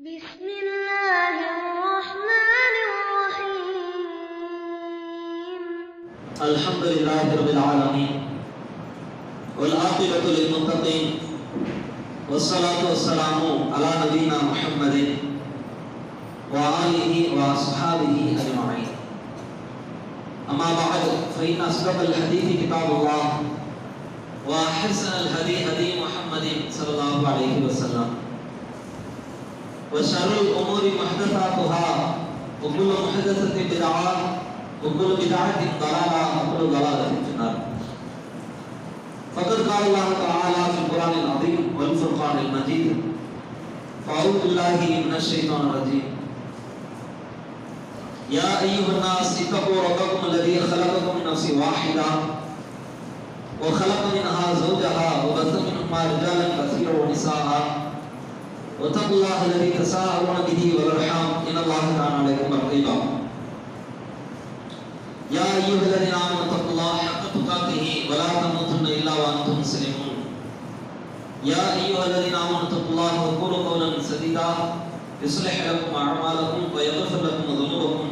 بسم الله الرحمن الرحيم. الحمد لله رب العالمين والعاقبة للمتقين والصلاة والسلام على نبينا محمد وآله وأصحابه أجمعين. أما بعد فإن أصدق الحديث كتاب الله وأحسن الهدي هدي محمد صلى الله عليه وسلم. وشر الأمور محدثاتها وكل محدثة بدعة وكل بدعة ضلالة وكل ضلالة في النار. فقد قال الله تعالى في القرآن العظيم والفرقان المجيد فأعوذ بالله من الشيطان الرجيم. يا أيها الناس اتقوا ربكم الذي خلقكم من نفس واحدة وخلق منها زوجها وبث منهما رجالا كثيرا ونساء واتقوا الله الذي تساءلون به والارحام ان الله كان عليكم رقيبا. يا ايها الذين امنوا اتقوا الله حق تقاته ولا تموتن الا وأنتم مسلمون. يا ايها الذين امنوا اتقوا الله وقولوا قولا سديدا. يصلح لكم اعمالكم ويغفر لكم ذنوبكم.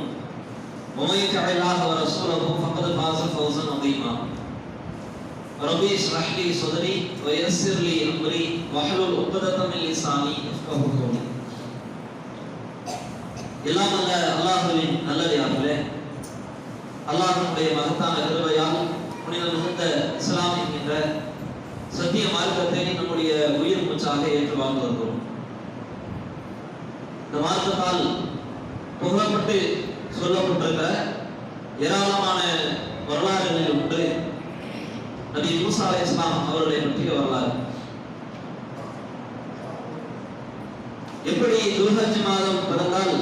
ومن يطع الله ورسوله فقد فاز فوزا عظيما. ربي اشرح لي صدري ويسر لي امري واحلل عقدة من لساني எல்லாம் அல்ல அல்லாஹுவின் நல்லதாகவே அல்லாஹனுடைய மகத்தான கருவையால் புனித முகந்த இஸ்லாம் என்கின்ற சத்திய மார்க்கத்தை நம்முடைய உயிர் மூச்சாக ஏற்று வாழ்ந்து வருகிறோம். இந்த மார்க்கத்தால் புகழப்பட்டு சொல்லப்பட்டிருக்கிற ஏராளமான வரலாறுகளில் உண்டு நபி மூசா இஸ்லாம் அவர்களை பற்றிய வரலாறு. எப்படி துல்ஹஜ் மாதம் பிறந்தால்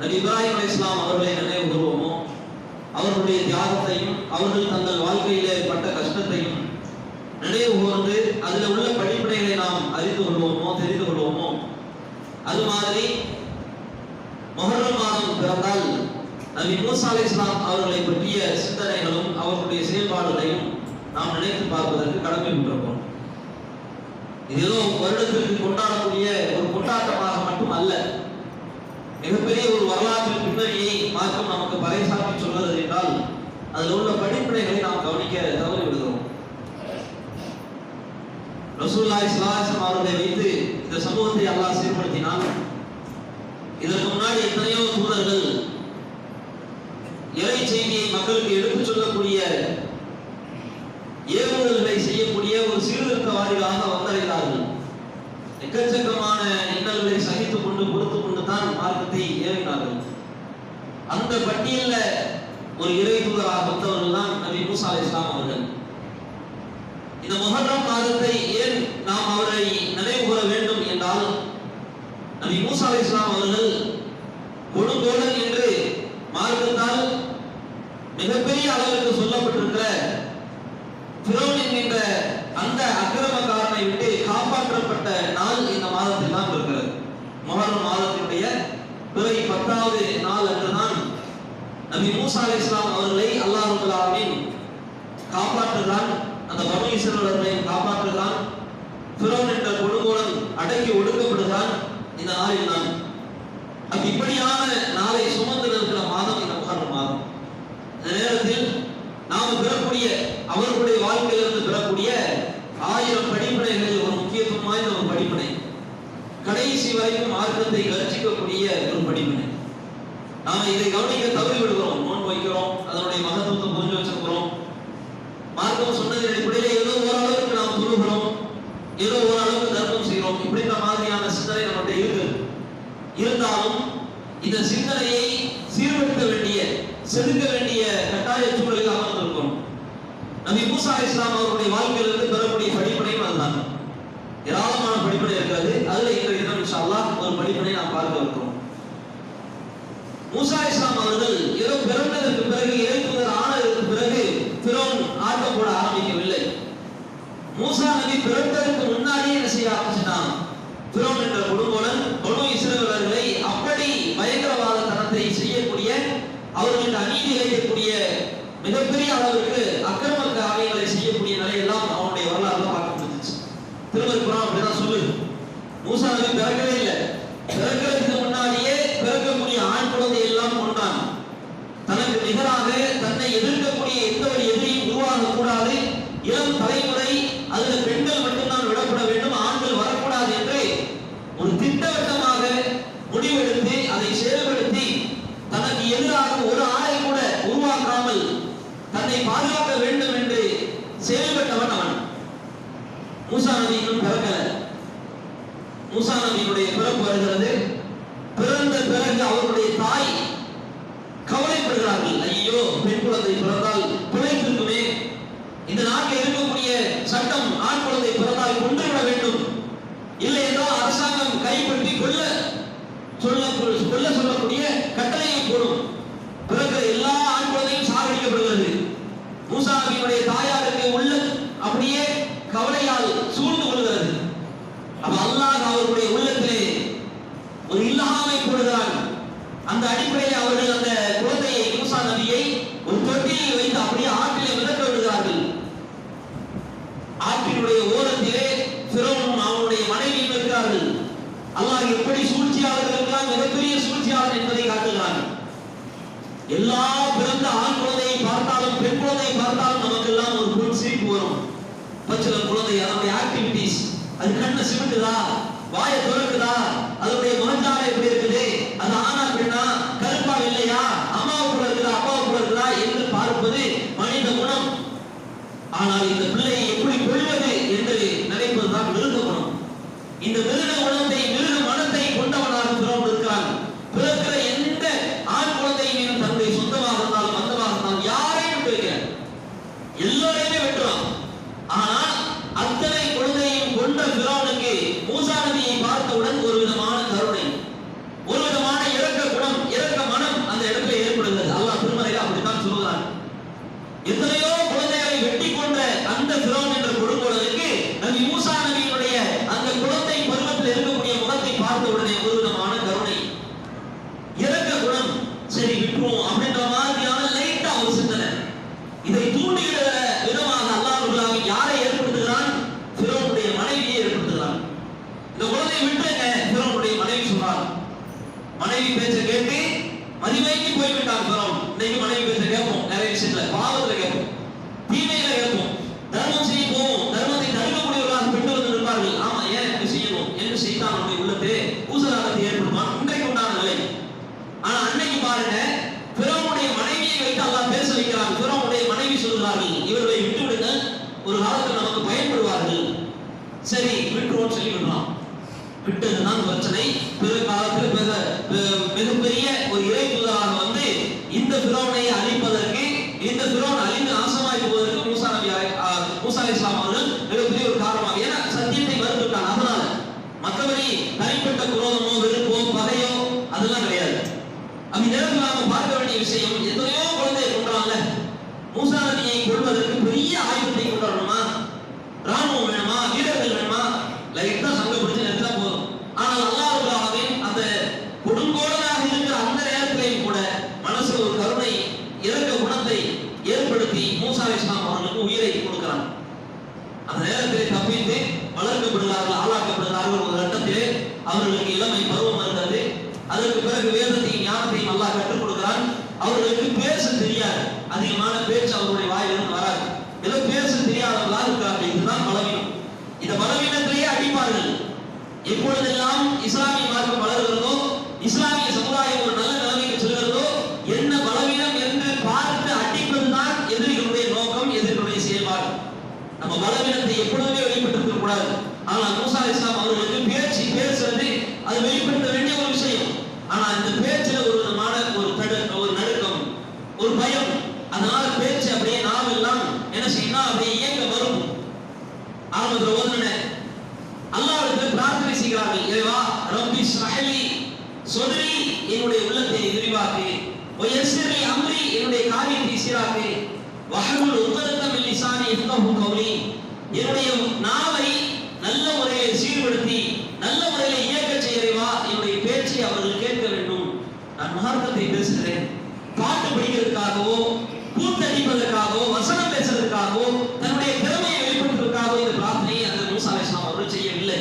நபி இப்ராஹிம் அலி இஸ்லாம் அவர்களை நினைவு கூறுவோமோ அவர்களுடைய தியாகத்தையும் அவர்கள் தங்கள் வாழ்க்கையிலே பட்ட கஷ்டத்தையும் நினைவு கூர்ந்து அதில் உள்ள படிப்பனைகளை நாம் அறிந்து கொள்வோமோ தெரிந்து கொள்வோமோ? அது மாதிரி மொஹர்ரம் மாதம் பிறந்தால் நபி மூசா அலி இஸ்லாம் அவர்களை பற்றிய சிந்தனைகளும் அவர்களுடைய செயல்பாடுகளையும் நாம் நினைத்து பார்ப்பதற்கு கடமைப்பட்டிருக்கிறோம் இது ஏதோ வருடத்திற்கு கொண்டாடக்கூடிய ஒரு கொண்டாட்டமாக மட்டும் அல்ல மிகப்பெரிய ஒரு வரலாற்று பின்னணியை மாற்றம் நமக்கு பறைசாமி சொல்வது என்றால் அதில் உள்ள படிப்பினைகளை நாம் கவனிக்க தவறி விடுகிறோம். ரசூல்லாய் சிலாசம் அவர்களை வைத்து இந்த சமூகத்தை அல்லாஹ் சீர்படுத்தினான். இதற்கு முன்னாடி எத்தனையோ தூதர்கள் இறை செய்தியை மக்களுக்கு எடுத்துச் சொல்லக்கூடிய ஏவுதல்களை செய்யக்கூடிய ஒரு சீர்திருத்தவாதிகளாக வந்தடைந்தார்கள். எக்கச்சக்கமான இன்னல்களை சகித்துக் கொண்டு கொடுத்து கொண்டு தான் மார்க்கத்தை ஏறினார்கள் அந்த பட்டியல்ல ஒரு இறை தூதராக வந்தவர்கள் தான் நபி மூசா இஸ்லாம் அவர்கள். இந்த முஹர்ரம் மாதத்தை ஏன் நாம் அவரை நினைவு கூற வேண்டும் என்றால் நபி மூசா அலை இஸ்லாம் அவர்கள் கொடுங்கோலன் என்று மார்க்கத்தால் மிகப்பெரிய அளவிற்கு சொல்லப்பட்டிருக்கிற பிரோன் என்கின்ற அந்த அக்கிரமக்காரனை விட்டு காப்பாற்றப்பட்ட நாள் இந்த மாதத்தில் தான் இருக்கிறது. மொஹரம் மாதத்தினுடைய பிறகு பத்தாவது நாள் அன்றுதான் நபி மூசா அலி இஸ்லாம் அவர்களை அல்லாஹுல்லாவின் காப்பாற்றுகிறான். அந்த பனு இஸ்ரவேலர்களையும் காப்பாற்றுகிறான். பிரோன் என்ற கொடுங்கோலன் அடக்கி ஒடுக்கப்படுகிறான். இந்த நாளில் தான் அப்ப இப்படியான இறந்ததற்கு முன்னாடியே என்ன செய்ய ஆரம்பிச்சுட்டான் துரோன் என்ற குடும்பம் பணு இஸ்ரேலர்களை அப்படி பயங்கரவாத தனத்தை செய்யக்கூடிய அவர்களுக்கு அநீதி இழைக்கக்கூடிய மிகப்பெரிய அளவுக்கு அக்கிரம காரியங்களை செய்யக்கூடிய நிலையெல்லாம் அவனுடைய வரலாறுல பார்க்க முடிஞ்சிச்சு. திருமதி குரான் அப்படிதான் சொல்லுது மூசாவை பிறக்கவே இல்லை. பிறக்கிறதுக்கு முன்னாடியே பிறக்கக்கூடிய ஆண் குழந்தை எல்லாம் கொண்டான். தனக்கு நிகராக தன்னை எதிர்க்கக்கூடிய எந்த ஒரு எதிரியும் உருவாகக்கூடாது. இளம் தலைமுறை அதுல பெண்கள் மட்டும்தான் விடப்பட வேண்டும் ஆண்கள் வரக்கூடாது என்று ஒரு திட்டவட்டமாக முடிவெடுத்து அதை செயல்படுத்தி தனக்கு எதிராக ஒரு ஆளை கூட உருவாக்காமல் தன்னை பாதுகாக்க வேண்டும் என்று செயல்பட்டவன் அவன். மூசா நபி இன்னும் பிறக்கல மூசா நபியினுடைய பிறப்பு வருகிறது. பிறந்த பிறகு அவருடைய தாய் கவலைப்படுகிறார்கள். ஐயோ பெண் குழந்தை பிறந்தால் பிழைத்திருக்குமே இந்த நாட்டில் இருக்கக்கூடிய சட்டம் ஆண் குழந்தை பிறந்தால் கொன்றுவிட வேண்டும் இல்லை என்றால் அரசாங்கம் கைப்பற்றி கொள்ள சொல்ல கொல்ல சொல்லக்கூடிய கட்டளையை போடும் பிறகு எல்லா ஆண் குழந்தையும் சாகடிக்கப்படுகிறது மூசா நபியினுடைய தாயாருக்கு உள்ள அப்படியே கவலையால் சூழ்ந்து கொள்கிறது அப்ப அல்லாஹ் அவருடைய உள்ளத்திலே ஒரு இல்லாமை போடுகிறான் அந்த அடிப்படையில் அவர்கள் அந்த குழந்தையை மூசா நபியை ஒரு தொட்டியில் வைத்து அப்படியே ஆற்றிலே மிதக்க விடுகிறார்கள் ஆற்றினுடைய ஓரத்திலே பிறவும் அவனுடைய மனைவியும் இருக்கிறார்கள் அல்லாஹ் எப்படி சூழ்ச்சியாளர்களுக்கெல்லாம் மிகப்பெரிய சூழ்ச்சியாளர் என்பதை காட்டுகிறான் எல்லா பிறந்த ஆண் குழந்தையை பார்த்தாலும் பெண் குழந்தையை பார்த்தாலும் நமக்கெல்லாம் ஒரு பொன் சிரிப்பு வரும் பச்சில குழந்தை அதனுடைய ஆக்டிவிட்டிஸ் அது கண்ணை சிமிட்டுதா வாயை திறக்குதா அதனுடைய முகஞ்சாலை எப்படி இருக்குது அது ஆனா பெண்ணா கருப்பா இல்லையா அம்மாவுக்குள்ள இருக்குதா அப்பாவுக்குள்ள இருக்குதா என்று பார்ப்பது மனித குணம் ஆனால் இந்த பிள்ளையை எப்படி கொள்வது என்று நினைப்பதுதான் மிருக குணம் இந்த மிருக குணத்தை மிருக மனத்தை கொண்டவனாக பிறகு இருக்கிறான் பிறக்கிற எந்த ஆண் குழந்தையும் தன்னுடைய சொந்தமாக இருந்தாலும் வந்தமாக இருந்தாலும் யாரையும் விட்டு வைக்கிறான் எல்லோரையுமே வெட்டுறான் ஆனால் அத்தனை குழந்தையும் கொண்ட பிறவனுக்கு மூசா நபியை பார்த்தவுடன் ஒரு விதமான கருணை ஒரு விதமான இரக்க குணம் இரக்க மனம் அந்த இடத்துல ஏற்படுகிறது அல்லாஹ் திருமலையில அப்படித்தான் சொல்கிறான் எத்தனையோ குழந்தைகளை வெட்டி கொண்ட அந்த பிறவன் என்ற கொடுங்கோலனுக்கு நபி மூசா நபியினுடைய அந்த குழந்தை பருவத்தில் இருக்கக்கூடிய முகத்தை பார்த்த உடனே ஒரு விதமான கருணை இறக்க குணம் சரி விட்டுருவோம் அப்படின்ற மாதிரியான லைட்டா ஒரு சிந்தனை இதை தூண்டுகிற விதமாக அல்லாஹ் யாரை ஏற்படுத்துகிறான் பிறவனுடைய மனைவியை ஏற்படுத்துகிறான் இந்த குழந்தையை விட்டுருங்க பிறவனுடைய மனைவி சொன்னார் மனைவி பேச்ச கேட்டு மதிமைக்கு போய்விட்டான் பிறவன் இன்னைக்கு மனைவி பேச்ச கேட்போம். நிறைய விஷயத்துல பாவத்துல கேட்போம். தீமையில கேட்போம். தர்மம் செய்ய போவோம். தர்மத்தை தடுக்கக்கூடியவர்களாக பெண்கள் வந்து நிற்பார்கள். ஆமா ஏன் இப்படி செய்யணும்? என்று செய்தான் நம்முடைய உள்ளத்திலே ஊசலாட்டத்தை ஏற்படுமா இன்றைக்கு உண்டான நிலை ஆனா அன்னைக்கு பாருங்க பிறவனுடைய மனைவியை வைத்து அல்லாஹ் பேச வைக்கிறான். பிறவனுடைய மனைவி சொல்கிறார்கள் இவர்களை விட்டு விடுங்க ஒரு காலத்தில் நமக்கு பயன்படுவார்கள். சரி விட்டுருவோம் சொல்லி விடுறான் விட்டதுதான் பிரச்சனை. பிற காலத்தில் பிற மிகப்பெரிய ஒரு இறை தூதராக வந்து இந்த பிரோனை அழிப்பதற்கு இந்த பிரோன் அழிந்து நாசமாய் போவதற்கு மூசா நபி மூசா இஸ்லாம் அவர்கள் மிகப்பெரிய ஒரு காரணமாக ஏன்னா சத்தியத்தை மறுத்துட்டான் அதனால மற்றபடி தனிப்பட்ட குரோதமோ வெறுப்போ பகையோ அதெல்லாம் கிடையாது. அப்படி நேரத்தில் நாம பார்க்க வேண்டிய விஷயம் எத்தனையோ குழந்தையை கொண்டாங்கல்ல மூசா நபியை கொள்வதற்கு பெரிய ஆயுதத்தை கொண்டு வரணுமா ராணுவம் வேணுமா? வீரர்கள் வேணுமா? லைட்டா சங்க பிடிச்சு நிறுத்தா போதும். ஆனால் அல்லாஹ்வுடைய அந்த கொடுங்கோலனாக இருக்கிற அந்த நேரத்திலேயும் கூட மனசுல ஒரு கருணை இறக்க குணத்தை ஏற்படுத்தி மூசா அலைஹிஸ்ஸலாம் அவர்களுக்கு உயிரை கொடுக்கிறான் அந்த நேரத்திலே தப்பித்து வளர்க்கப்படுகிறார்கள் ஆளாக்கப்படுகிறார்கள் ஒரு கட்டத்திலே அவர்களுக்கு இளமை பருவம் வருகிறது அதற்கு பிறகு வேதத்தையும் ஞானத்தையும் அல்லாஹ் கற்றுக் கொடுக்கிறான் அவர்களுக்கு பேச தெரியாது அதிகமான பேச்சு அவர்களுடைய வாயிலிருந்து வராது ஏதோ பேச தெரியாதவர்களாக இருக்கிறார்கள் இதுதான் பலவீனம் இந்த பலவீனத்திலேயே அடிப்பார்கள் இப்பொழுதெல்லாம் இஸ்லாம் மார்க்கம் வளர்கிறதோ இஸ்லாமிய சமுதாயம் ஒரு நல்ல நிலைமைக்கு செல்கிறதோ என்ன பலவீனம் என்று பார்த்து அடிப்பதுதான் எதிரிகளுடைய நோக்கம் எதிரிகளுடைய செயல்பாடு நம்ம பலவீனத்தை எப்பொழுதுமே வெளிப்படுத்த கூடாது ஆனால் மூசா இஸ்லாம் அவர்களுக்கு பேச்சு பேசுறது அது வெளிப்படுத்த வேண்டிய ஒரு விஷயம் ஆனா இந்த பேச்சுல ஒரு விதமான ஒரு தடு ஒரு நடுக்கம் ஒரு பயம் அதனால பேச்சு அப்படியே நாம் எல்லாம் என்ன செய்யணும் அப்படியே இயங்க வரும் ஆரம்பத்தில் ஓதுனேன் அல்லாஹ்விடத்தில் பிரார்த்தனை செய்கிறார்கள் இறைவா ரப்பி ஸ்ரஹலி சொதரி என்னுடைய உள்ளத்தை விரிவாக்கு வயசிரி அம்ரி என்னுடைய காரியத்தை சீராக்கு வஹலுல் உத்தரத்தம் மின் லிசானி யஃகஹு கௌலி. என்னுடைய நாவை நல்ல முறையில் சீர்படுத்தி நல்ல முறையில் இயக்க செய்கிறவா என்னுடைய பேச்சை அவர்கள் கேட்க வேண்டும். நான் மார்க்கத்தை பேசுகிறேன். பாட்டு படிக்கிறதுக்காகவோ கூத்தடிப்பதற்காகவோ வசனம் பேசுறதுக்காகவோ தன்னுடைய திறமையை வெளிப்படுத்துவதற்காகவோ இந்த பிரார்த்தனையை அந்த மூசா அலைஹிஸ்ஸலாம் அவர்கள் செய்யவில்லை.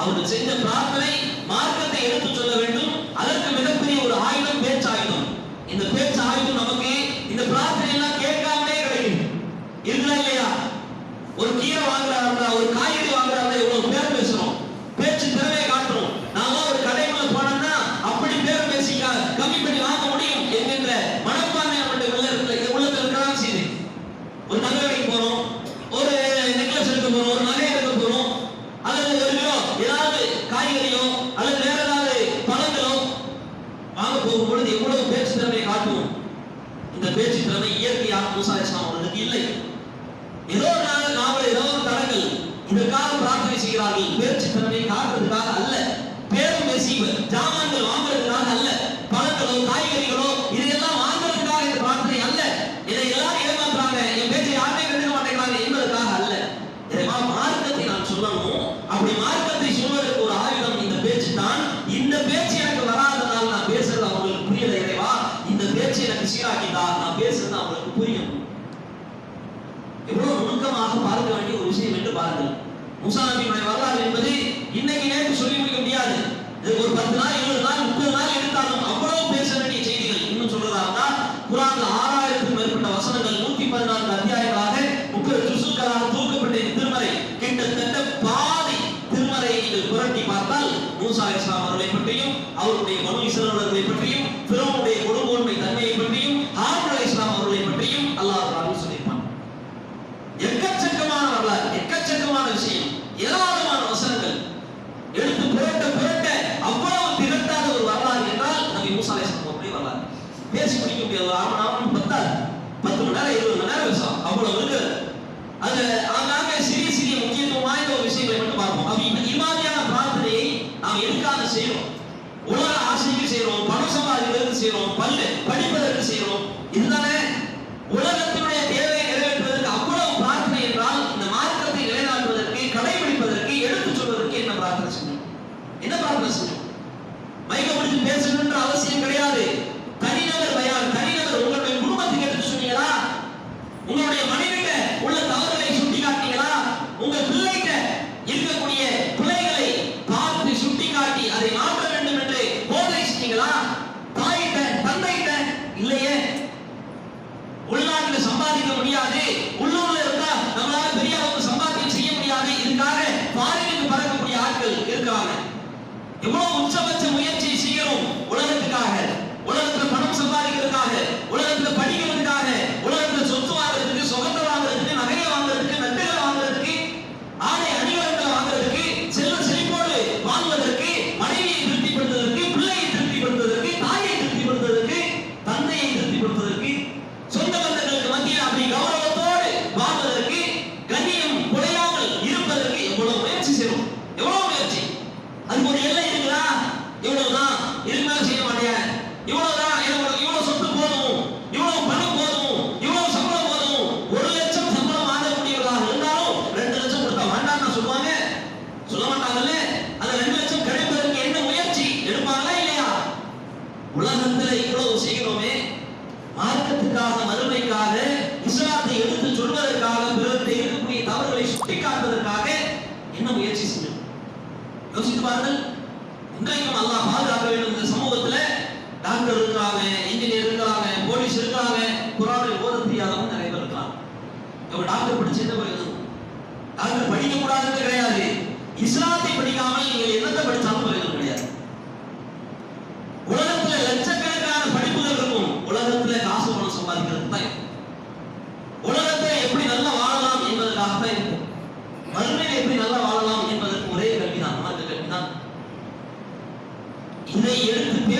அவர்கள் செஞ்ச பிரார்த்தனை மார்க்கத்தை எடுத்துச் சொல்ல வேண்டும். அதற்கு மிகப்பெரிய ஒரு ஆயுதம் பேச்சு பேச்சாயுதம். இந்த பேச்சு ஆயுதம் நமக்கு இந்த பிரார்த்தனை எல்லாம் கேட்காமலே கிடைக்கும். இருக்குதா இல்லையா? ஒரு கீரை வாங்குறாருன்னா ஒரு காய்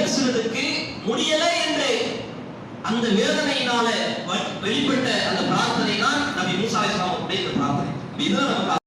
பேசுறதுக்கு முடியல என்று அந்த வேதனையினால வெளிப்பட்ட அந்த பிரார்த்தனை தான் நபி மூசா இஸ்லாமுடைய பிரார்த்தனை. இதுதான் நம்ம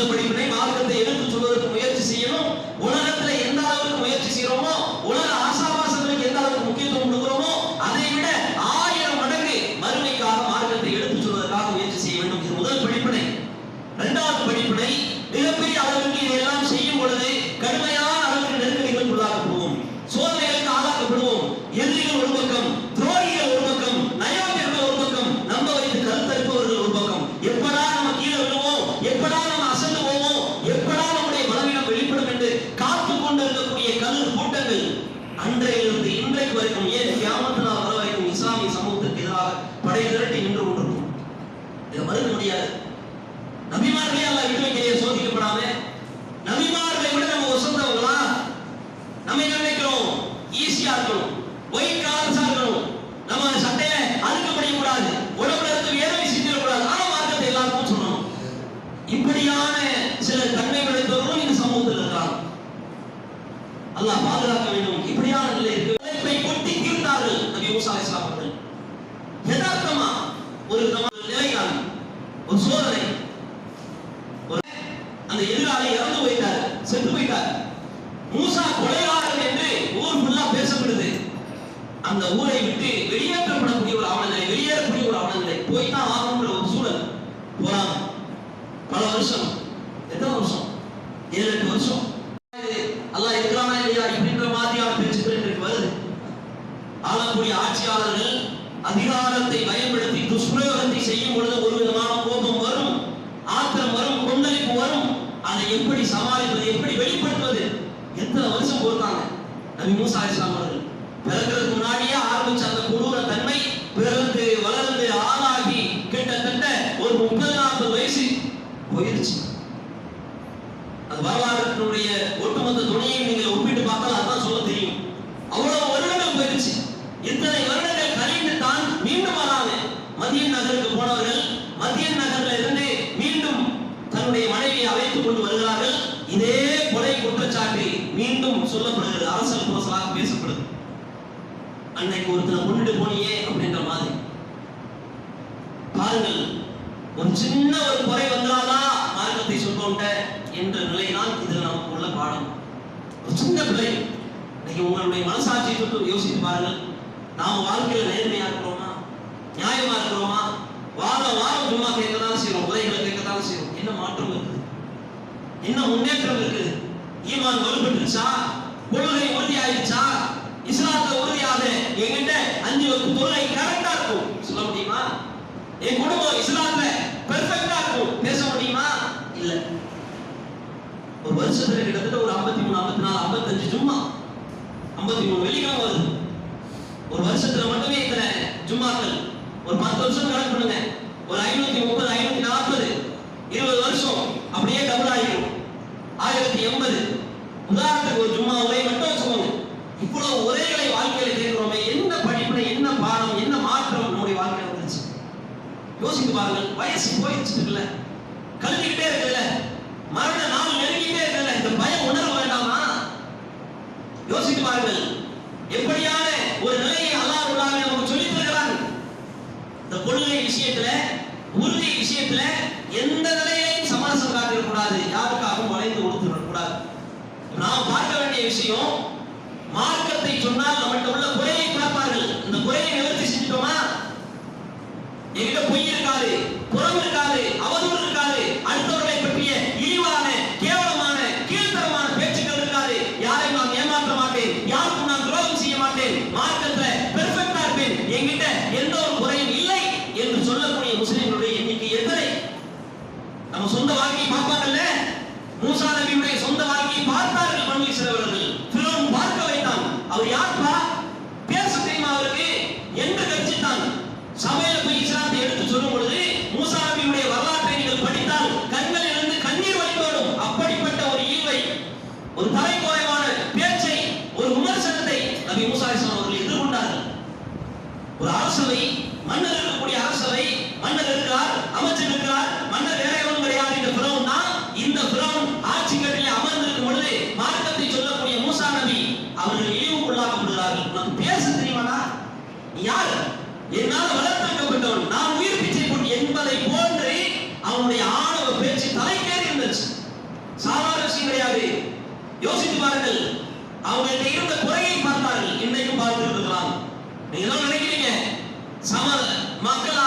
ஒன்பது மணி மூசா அலிஸ்லாம் முன்னாடியே ஆரம்பிச்ச அந்த கொடூர தன்மை பிறந்து வளர்ந்து ஆளாகி கிட்டத்தட்ட ஒரு முப்பது நாற்பது வயசு போயிருச்சு. அது வரலாற்றினுடைய ஒட்டுமொத்த துணையை ஒருத்தனை கொண்டுட்டு போனியே அப்படின்ற மாதிரி. பாருங்கள் ஒரு சின்ன ஒரு குறை வந்தாதான் மார்க்கத்தை சொல்போன்ற என்ற நிலைதான் இதில் நமக்கு உள்ள பாடம். ஒரு சின்ன பிள்ளை இன்னைக்கு உங்களுடைய மனசாட்சியை தொட்டு யோசித்து பாருங்கள். நாம் வாழ்க்கையில் நேர்மையா இருக்கிறோமா? நியாயமா இருக்கிறோமா? வாரம் வாரம் சும்மா கேட்கத்தான் செய்யறோம். உரைகளை கேட்கத்தான் செய்யறோம். என்ன மாற்றம் இருக்குது? என்ன முன்னேற்றம் இருக்குது? ஈமான் வலுப்பட்டுருச்சா? கொள்கை அஞ்சு வகுப்பு கரெக்டா இருக்கும். சொல்ல முடியுமா? என் குடும்பம் இஸ்லாம்ல பெர்ஃபெக்டா இருக்கும். பேச முடியுமா? இல்ல. ஒரு வருஷத்துல கிட்டத்தட்ட ஒரு 53 54 55 ஜும்மா. 53 வெள்ளிக்கிழமை வருது. ஒரு வருஷத்துல மட்டுமே இத்தனை ஜும்மாக்கள். ஒரு பத்து வருஷம் கணக்கு பண்ணுங்க. ஒரு ஐநூத்தி முப்பது ஐநூத்தி நாற்பது. இருபது வருஷம் அப்படியே டபுள் ஆகிடும். ஆயிரத்தி எண்பது. உதாரணத்துக்கு ஒரு ஜும்மா உரை மட்டும் வச்சுக்கோங்க. இவ்வளவு உரைகளை வாழ்க்கை யோசித்து பாருங்கள். வயசு போயிடுச்சு இருக்குல்ல கழுவிக்கிட்டே இருக்குல்ல. மரண நாள் நெருங்கிட்டே இருக்குல்ல. இந்த பயம் உணர வேண்டாமா? யோசித்து பாருங்கள். எப்படியான ஒரு நிலையை அல்லாஹ் உள்ளாங்க நமக்கு சொல்லி தருகிறாங்க இந்த கொள்கை விஷயத்துல உறுதி விஷயத்துல எந்த நிலையிலையும் சமரசம் காட்டிடக்கூடாது. யாருக்காகவும் வளைந்து கொடுத்துடக்கூடாது நாம் பார்க்க வேண்டிய விஷயம் மார்க்கத்தை சொன்னால் நம்மகிட்ட உள்ள குறையை பார்ப்பார்கள் இந்த குறையை நிவர்த்தி செஞ்சுட்டோமா எங்கிட்ட பொய் இருக்காது புறம் இருக்காது அவதூறு இருக்காது. அடுத்தவர்களை பற்றிய இழிவான கேவலமான கீழ்த்தரமான பேச்சுக்கள் இருக்காது. யாரையும் நான் ஏமாற்ற மாட்டேன்? யாருக்கும் நான் துரோகம் செய்ய மாட்டேன்? மார்க்கத்துல பெர்ஃபெக்டா இருப்பேன். என்கிட்ட எந்த ஒரு குறையும் இல்லை என்று சொல்லக்கூடிய முஸ்லிம்களுடைய எண்ணிக்கை எத்தனை? நம்ம சொந்த வாழ்க்கையை பார்ப்பாங்கல்ல மூசா நபியுடைய சொந்த வாழ்க்கையை பார்த்தார்கள் பனு இஸ்ரவேலர்கள் ஃபிரௌன் பார்க்க வைத்தான் அவர் யார்ப்பா பேச தெரியுமா அவருக்கு என்று கட்சித்தான் சபையில போய் இஸ்லாத்தை எடுத்து சொல்லும் பொழுது மூசா நபியுடைய வரலாற்றை நீங்கள் படித்தால் கண்களிலிருந்து கண்ணீர் வழிபடும் அப்படிப்பட்ட ஒரு ஈவை ஒரு தலைக்குறைவான பேச்சை ஒரு விமர்சனத்தை நபி மூசா அலைஹிஸ்ஸலாம் அவர்கள் எதிர்கொண்டார்கள் ஒரு அரசவை மன்னர் இருக்கக்கூடிய அரசவை மன்னர் இருக்கிறார் அமைச்சர் இருக்கிறார் மன்னர் வேற எவனும் கிடையாது இந்த பிரவுன் தான் இந்த பிரவுன் ஆட்சி கட்டிலே அமர்ந்திருக்கும் பொழுது மார்க்கத்தை சொல்லக்கூடிய மூசா நபி அவர்கள் இழிவுக்குள்ளாக்கப்படுகிறார்கள் உனக்கு பேச தெரியுமாடா யார்? என்னால் வளர்த்தெடுக்கப்பட்டவன். நான் உயிர் பிச்சை போட்டு என்பதை போன்று அவனுடைய ஆணவ பேச்சு தலைக்கேறி இருந்துச்சு. சாதாரண விஷயம் கிடையாது. யோசித்து பாருங்கள். அவங்கள்ட்ட இருந்த குறையை பார்த்தார்கள். இன்னைக்கும் பார்த்துட்டு இருக்கலாம் நீங்க 真っ赤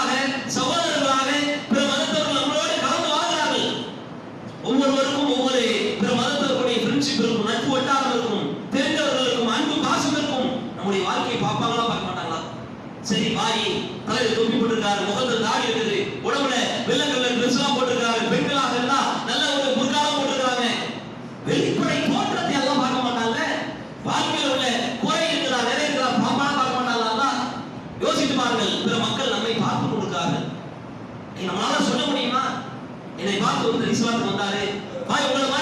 பார்த்து ஒருத்தர் இஸ்லாத்துக்கு வந்தாரு பாய் உங்களை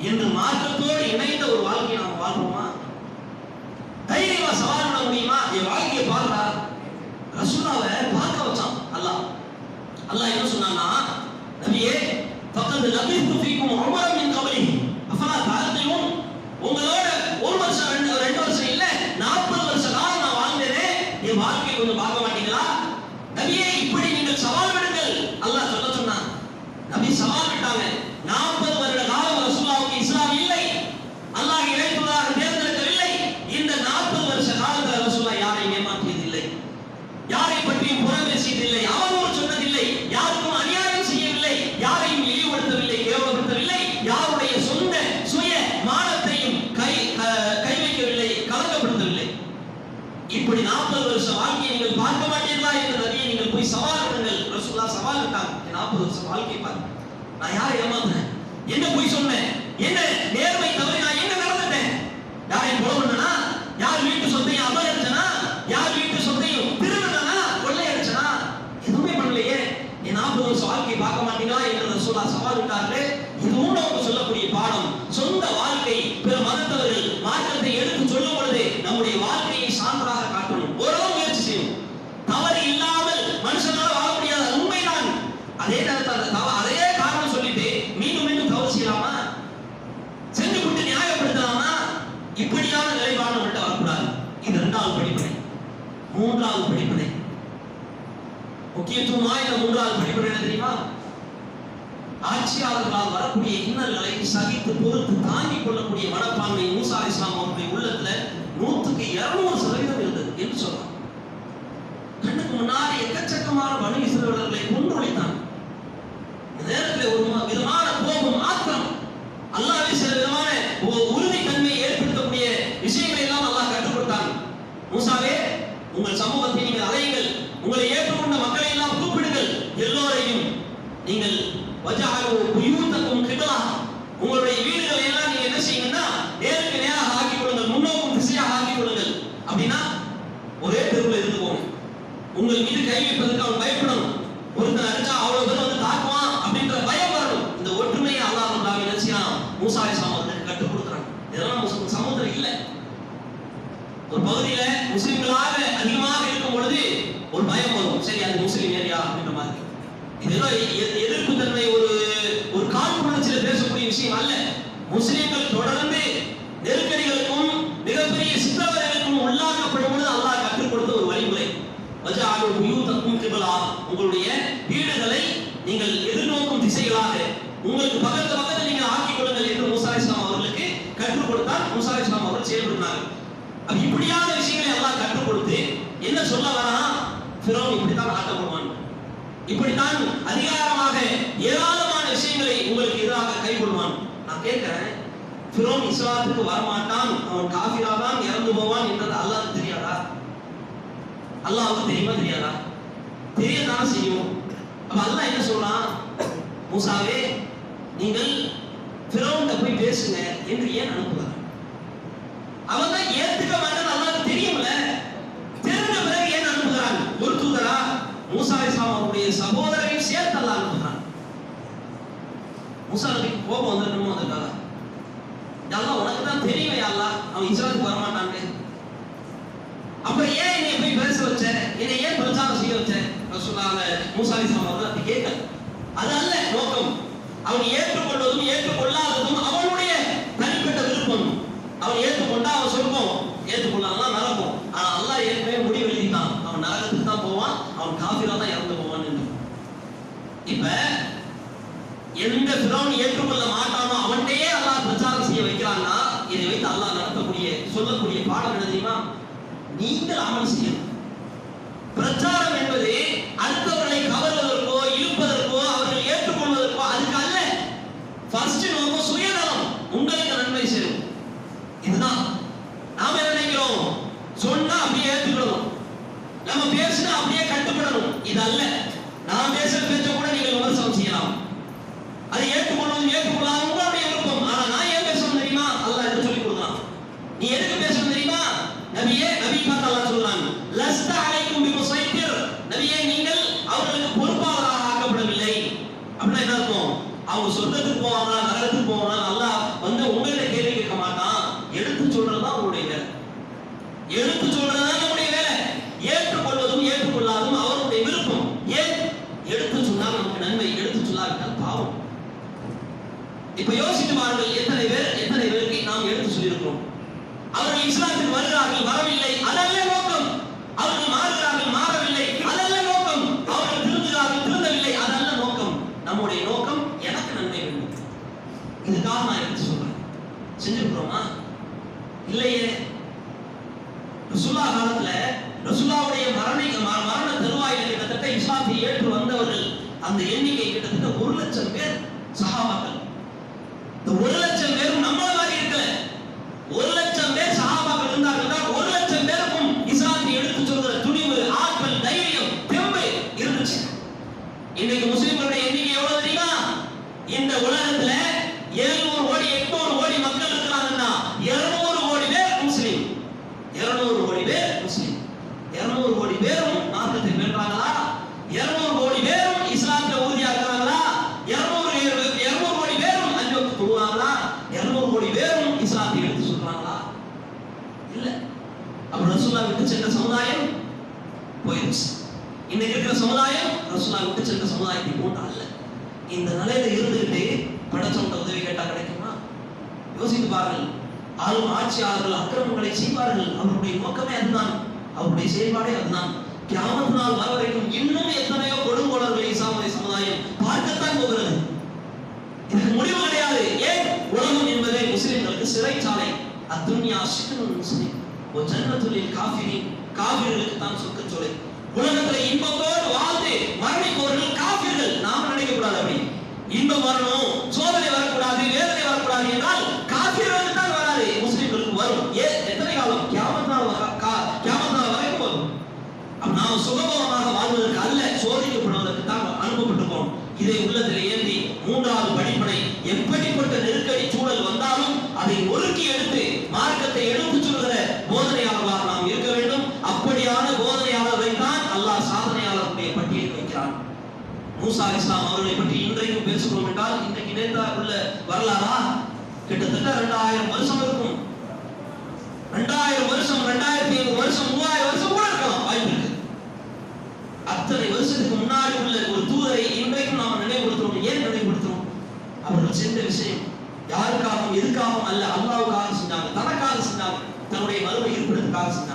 என்று மாற்றத்தோடு இணைந்த ஒரு வாழ்க்கையை நாம் வாழ்றோமா தைரியமா சவால் பண்ண முடியுமா? என் வாழ்க்கையை பாருடா. ரசூலாவை பார்க்க வச்சான். அல்லாஹ். அல்லாஹ் என்ன சொன்னான்னா நபியே பக்கத்து நபி ஃபீக்கும் உமரம் என் கபலி அஃபலா தஅகிலூன் உங்களோட ஒரு வருஷம் ரெண்டு ரெண்டு வருஷம் இல்ல 40 வருஷ காலம் நான் வாழ்ந்தேனே என் வாழ்க்கையை கொஞ்சம் பார்க்க மாட்டீங்களா நபியே இப்படி நீங்கள் சவால் விடுங்கள் அல்லாஹ் சொல்ல சொன்னான் நபி சவால் விட்டாங்க 40 வருட காலம் ரசூலுல்லாஹ்வுக்கு இஸ்லாம் இல்லை அல்லாஹ் இறைத்துவதாக தேர்ந்தெடுக்கவில்லை இந்த 40 வருஷ காலத்தில் ரசூலுல்லாஹ் யாரையும் ஏமாற்றியதில்லை யாரை பற்றியும் புறம் பேசியதில்லை அவதூறு சொன்னதில்லை யாருக்கும் அநியாயம் செய்யவில்லை யாரையும் இழிவுபடுத்தவில்லை கேவலப்படுத்தவில்லை யாருடைய சொந்த சுய மானத்தையும் கை க- கை வைக்கவில்லை கலங்கப்படுத்தவில்லை இப்படி நாற்பது வருஷம் வாழ்க்கையை நீங்கள் பார்க்க மாட்டீர்களா என்ற நபியை நீங்கள் போய் சவால் விடுங்கள் ரசூல்லா சவால் விட்டாங்க. என் நாற்பது வருஷம் வாழ்க்கை பாருங்க. நான் யாரை ஏமாத்துறேன் என்ன போய் சொன்னேன்? என்ன நேர்மை தவறி நான் என்ன நடந்துட்டேன்? யாரை கொலை பண்ணனா யார் வீட்டு சொத்தையும் அபகரிச்சனா யார் வீட்டு சொத்தையும் திருடுனா கொள்ளையடிச்சனா எதுவுமே பண்ணலையே என் நாற்பது வருஷம் வாழ்க்கையை பார்க்க மாட்டீங்களா என்று ரசூலா சவால் விட்டார்களே இதுவும் நமக்கு சொல்லக்கூடிய பாடம் சொந்த வாழ்க்கை பிற மதத்தவர்கள் மார்க்கத்தை எடுத்து சொல்லும் பொழுது நம்முடைய வாழ்க்கையை சான்றாக காட்டணும் ஓரளவு முயற்சி செய்யணும் தவறு இல்லாமல் மனுஷனால வாழ முடியாது அது உண்மைதான் அதே நேரத்தில் அந்த தவறு அதே காரணம் சொல்லிட்டு மீண்டும் மீண்டும் தவறு செய்யலாமா செஞ்சு விட்டு நியாயப்படுத்தலாமா இப்படியான நிலைப்பாடு நம்மள்ட்ட வரக்கூடாது இது இரண்டாவது படிப்பனை மூன்றாவது படிப்பனை முக்கியத்துவமா இந்த மூன்றாவது படிப்பனை என்ன தெரியுமா ஆட்சியாளர்களால் வரக்கூடிய இன்னல்களை சகித்து பொறுத்து தாங்கிக் கொள்ளக்கூடிய மனப்பான்மை மூசா இஸ்லாம் அவருடைய உள்ளத்துல நூற்றுக்கு இருநூறு சதவீதம் இருந்தது என்று சொல்லலாம் கண்ணுக்கு முன்னாடி எக்கச்சக்கமான பணி இஸ்ரவேலர்களை கொன்றொழித்தான் இந்த நேரத்தில் ஒரு ம- விதமான கோபம் ஆத்திரம் அல்லாஹ்வே சில விதமான ஒ- உறுதித்தன்மையை ஏற்படுத்தக்கூடிய விஷயங்களை எல்லாம் அல்லாஹ் கற்றுக் கொடுத்தான் மூசாவே உங்கள் சமூகத்தை நீங்கள் அலையுங்கள் உங்களை ஏற்றுக்கொண்ட மக்களை எல்லாம் கூப்பிடுங்கள் எல்லோரையும் நீங்கள் வஜாலு புயூத்தக்கும் கிபலா உங்களுடைய வீடுகளை எல்லாம் நீங்க என்ன செய்யுங்கன்னா நேருக்கு நேராக ஆக்கி கொள்ளுங்கள் முன்னோக்கும் திசையாக ஆக்கி கொள்ளுங்கள் அப்படின்னா ஒரே தெருவில் இருந்துக்கோங்க உங்கள் மீது கை வைப்பதற்கு அவன் பயப்படணும் ஒருத்தன் அடிச்சா அவ்வளவு பேர் வந்து தாக்குவான் அப்படின்ற பயம் வரணும் இந்த ஒற்றுமையை அல்லாஹ் ரப்பல் என்ன செய்யறான் மூசா அலைஹிஸ்ஸலாம் அவர்களுக்கு கற்றுக் கொடுக்குறான் இதெல்லாம் முஸ்லிம் சமுத்திரம் இல்லை ஒரு பகுதியில முஸ்லிம்களாக அதிகமாக இருக்கும் பொழுது ஒரு பயம் வரும் சரி அது முஸ்லிம் ஏரியா அப்படின்ற மாதிரி இதெல்லாம் எ- எதிர்ப்பு தன்மை ஒரு ஒரு காழ்ப்புணர்ச்சியில பேசக்கூடிய விஷயம் அல்ல முஸ்லிம்கள் தொடர்ந்து நெருக்கடிகளுக்கும் மிகப்பெரிய சித்திரவதைகளுக்கும் உள்ளாக்கப்படும் பொழுது அல்லாஹ் கற்றுக் கொடுத்த ஒரு வழிமுறை வஜாலு புயூத்தக்கும் கிபலா உங்களுடைய வீடுகளை நீங்கள் எதிர்நோக்கும் திசைகளாக உங்களுக்கு பக்கத்து பக்கத்தில் நீங்கள் ஆக்கிக் கொள்ளுங்கள் என்று மூசா இஸ்லாம் அவர்களுக்கு கற்றுக் கொடுத்தால் மூசா இஸ்லாம் அவர்கள் செயல்படுத்தினார்கள் அப்ப இப்படியான விஷயங்களை எல்லாம் கற்றுக் கொடுத்து என்ன சொல்ல வரா ஃபிரௌன் இப்படித்தான் ஆட்டப்படுவான் இப்படித்தான் அதிகாரமாக ஏராளமான விஷயங்களை உங்களுக்கு எதிராக கைகொள்வான் நான் கேட்கிறேன் பிறோன் இஸ்லாத்துக்கு வரமாட்டான் அவன் காஃபிரா தான் இறந்து போவான் என்றது அல்லாஹ்வுக்கு தெரியாதா? அல்லாவுக்கு தெரியுமா தெரியாதா? தெரியத்தானே செய்யும். அப்ப அல்லாஹ் என்ன சொல்றான்? மூசாவே நீங்கள் பிறவுண்ட போய் பேசுங்க என்று ஏன் அனுப்புகிறார்? அவன் தான் ஏத்துக்க மாட்டான்னு அல்லாவுக்கு தெரியும்ல. தெரிஞ்ச பிறகு ஏன் அனுப்புகிறான்? ஒரு தூதரா? மூசா இஸ்லாம் அவருடைய சேர்த்து அல்லாஹ் அனுப்புகிறான். மூசா நபிக்கு கோபம் வந்துருக்கணுமோ வந்திருக்காதா? அல்லாஹ் உனக்கு தான் தெரியும் யாரா அவன் இஸ்லாத்துக்கு வரமாட்டான்னு அப்புறம் ஏன் என்னை போய் பேச வச்ச? என்னை ஏன் பிரச்சாரம் செய்ய வச்ச? சொன்னாங்க மூசாலி இஸ்லாம் அப்படி கேட்கல. அது அல்ல நோக்கம். அவன் ஏற்றுக்கொள்வதும் ஏற்றுக்கொள்ளாததும் அவனுடைய தனிப்பட்ட விருப்பம். அவன் ஏற்றுக்கொண்டா அவன் சொர்க்கம். ஏற்றுக்கொள்ளலாம் நடக்கும் ஆனா அல்லாஹ் ஏற்கனவே முடிவு எழுதிட்டான். அவன் நரகத்துக்கு தான் போவான் அவன் காஃபிரா தான் இறந்து போவான் இப்ப எந்த பிறவன் ஏற்றுக்கொள்ள மாட்டான்? குறித்து அமல் செய்யும் பிரச்சாரம் என்பது அடுத்தவர்களை கவர்வதற்கோ இருப்பதற்கோ அவர்கள் ஏற்றுக்கொள்வதற்கோ அதுக்கு அல்ல ஃபர்ஸ்ட் நோக்கம் சுயநலம் உங்களுக்கு நன்மை சேரும் இதுதான். நாம என்ன நினைக்கிறோம்? சொன்னா அப்படியே ஏற்றுக்கணும் நம்ம பேசினா அப்படியே கட்டுப்படணும். இது அல்ல நான் பேசுற பேச கூட நீங்கள் விமர்சனம் செய்யலாம். அதை ஏற்றுக்கொள்வது ஏற்றுக்கொள்ளாத அப்படியே விருப்பம் ஆனா நான் காலத்துல ரசுல்லாவுடைய மரணை ம- மரண தருவாயில கிட்டத்தட்ட இஸ்லாத்தை ஏற்று வந்தவர்கள் அந்த எண்ணிக்கை கிட்டத்தட்ட ஒரு லட்சம் பேர் சகாபாக்கள் இந்த ஒரு லட்சம் பேரும் நம்மள மாதிரி இருக்கல. ஒரு லட்சம் பேர் சஹாபாக்கள் இருந்தார்கள் ஒரு லட்சம் பேருக்கும் இஸ்லாத்தை எடுத்து சொல்கிற துணிவு ஆற்றல் தைரியம் தெம்பு இருந்துச்சு இன்னைக்கு முஸ்லிம்களுடைய எண்ணிக்கை எவ்வளவு தெரியுமா இந்த உலகத்துல 700 கோடி 800 கோடி மக்கள் இருக்கிறாங்கன்னா 200 கோடி பேர் முஸ்லிம் 200 கோடி பேர் முஸ்லிம் 200 கோடி பேரும் மார்க்கத்தை பெற்றாங்களா 200 கோடி பேரும் இஸ்லாத்தை உறுதியா இருக்கிறாங்களா 200 பேர் 200 கோடி பேரும் அஞ்சு வக்து தொழுவாங்களா 200 கோடி பேரும் இஸ்லாத்தை எடுத்து சொல்றாங்களா இல்ல அப்ப ரசூல்லா விட்டு சென்ற சமுதாயம் போயிடுச்சு இன்னைக்கு இருக்கிற சமுதாயம் ரசூலா விட்டு சென்ற சமுதாயத்தை போன்ற அல்ல இந்த நிலையில இருந்துகிட்டு படைச்சவங்க உதவி கேட்டா கிடைக்குமா யோசித்து பாருங்கள் ஆளும் ஆட்சியாளர்கள் அக்கிரமங்களை செய்வார்கள். அவருடைய நோக்கமே அதுதான். அவருடைய செயல்பாடே அதுதான். கியாமத் நாள் வர வரைக்கும் இன்னும் எத்தனையோ கொடுங்கோளர்களை இஸ்லாமிய சமுதாயம் பார்க்கத்தான் போகிறது. இதுக்கு முடிவு கிடையாது. ஏன்? உலகம் என்பதே முஸ்லிம்களுக்கு சிறைச்சாலை. அத்துன்யா சிக்கனும் முஸ்லிம். ஒரு ஜன்னத்துலில் காஃபிரி. காஃபிர்களுக்கு தான் சொர்க்கச்சோலை. உலகத்துல இன்பத்தோடு வாழ்ந்து மரணிப்பவர்கள் காஃபிர்கள். நாம நினைக்க கூடாது அப்படி. இன்பம் வரணும். சோதனை வரக்கூடாது வேதனை வரக்கூடாது என்றால் காஃபிர்களுக்கு தான் வராது முஸ்லிம்களுக்கு வரும் ஏன் எத்தனை காலம் கியாமத் நாள் வர- கா- கியாமத் நாள் வரைக்கும் வரும் அப்ப நாம் சுகபோகமாக வாழ்வதற்கு அல்ல சோதிக்கப்படுவதற்கு தான் அனுப்பப்பட்டிருக்கோம் இதை உள்ளத்தில் ஏந்தி மூன்றாவது படிப்பனை எப்படிப்பட்ட நெருக்கடி சூழல் வந்தாலும் அதை ஒருக்கி எடுத்து மார்க்கத்தை எடுத்துச் சொல்கிற போதனையாளர்களாக நாம் இருக்க வேண்டும் அப்படியான போதனையாளர்களை தான் அல்லாஹ் சாதனையாளர்களுடைய பட்டியலில் வைக்கிறான் மூசா இஸ்லாம் அவர்களை பற்றி இன்றைக்கும் பேசுகிறோம் இணைந்தார் உள்ள வரலாறா? கிட்டத்தட்ட ரெண்டாயிரம் வருஷம் இருக்கும். ரெண்டாயிரம் வருஷம் ரெண்டாயிரத்தி ஐநூறு வருஷம் மூவாயிரம் வருஷம் கூட இருக்கலாம். வாய்ப்பு இருக்கு. அத்தனை வருஷத்துக்கு முன்னாடி உள்ள ஒரு தூதரை இன்றைக்கும் நாம் நினைவுபடுத்துறோம். ஏன் நினைவுபடுத்துறோம்? அவர்கள் செஞ்ச விஷயம். யாருக்காகவும் எதுக்காகவும் அல்ல அல்லாவுக்காக செஞ்சாங்க. தனக்காக செஞ்சாங்க. தன்னுடைய மறுமை இருப்பிடத்துக்காக செஞ்சாங்க.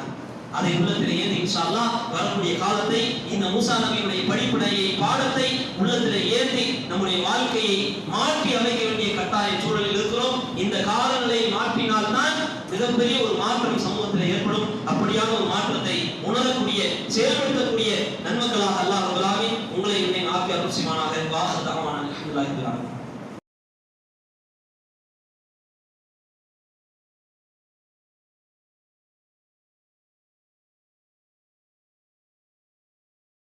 அதை உள்ளத்தில் ஏந்தி இன்ஷால்லா வரக்கூடிய காலத்தை இந்த மூசா நபியுடைய படிப்படையை பாடத்தை உள்ளத்தில் ஏந்தி நம்முடைய வாழ்க்கையை மாற்றி அமைக்க வேண்டிய கட்டாய சூழலில் இருக்கிறோம். இந்த காலநிலையை மாற்றினால்தான் மிகப்பெரிய ஒரு மாற்றம் சமூகத்தில் ஏற்படும். அப்படியான ஒரு மாற்றத்தை உணரக்கூடிய செயல்